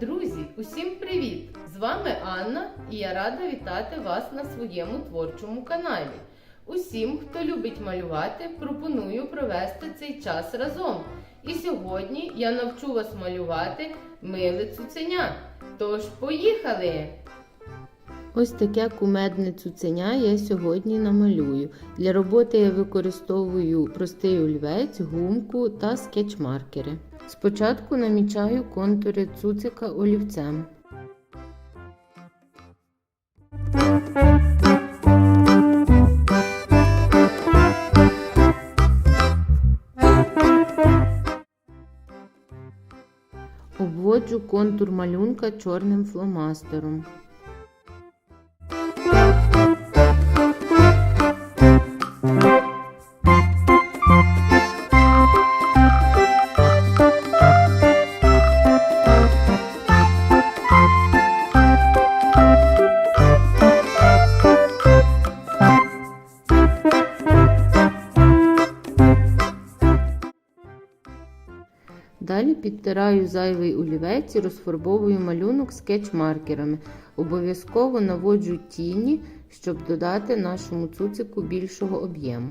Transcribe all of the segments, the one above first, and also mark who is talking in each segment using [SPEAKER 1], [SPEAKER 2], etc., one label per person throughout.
[SPEAKER 1] Друзі, усім привіт! З вами Анна і я рада вітати вас на своєму творчому каналі. Усім, хто любить малювати, пропоную провести цей час разом. І сьогодні я навчу вас малювати миле цуценя. Тож поїхали! Ось таке кумедне цуценя я сьогодні намалюю. Для роботи я використовую простий олівець, гумку та скетчмаркери. Спочатку намічаю контури цуцика олівцем. Обводжу контур малюнка чорним фломастером. oh Далі підтираю зайвий олівець і розфарбовую малюнок скетч-маркерами. Обов'язково наводжу тіні, щоб додати нашому цуцику більшого об'єму.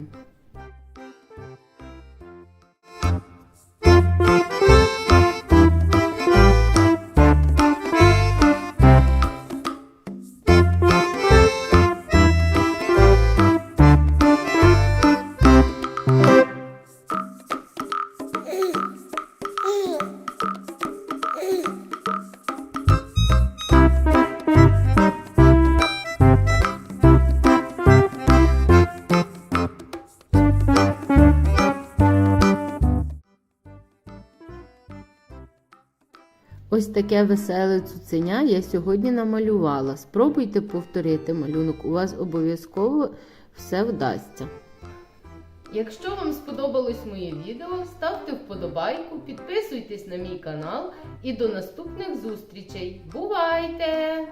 [SPEAKER 1] Ось таке веселе цуценя я сьогодні намалювала. Спробуйте повторити малюнок, у вас обов'язково все вдасться. Якщо вам сподобалось моє відео, ставте вподобайку, підписуйтесь на мій канал і до наступних зустрічей. Бувайте!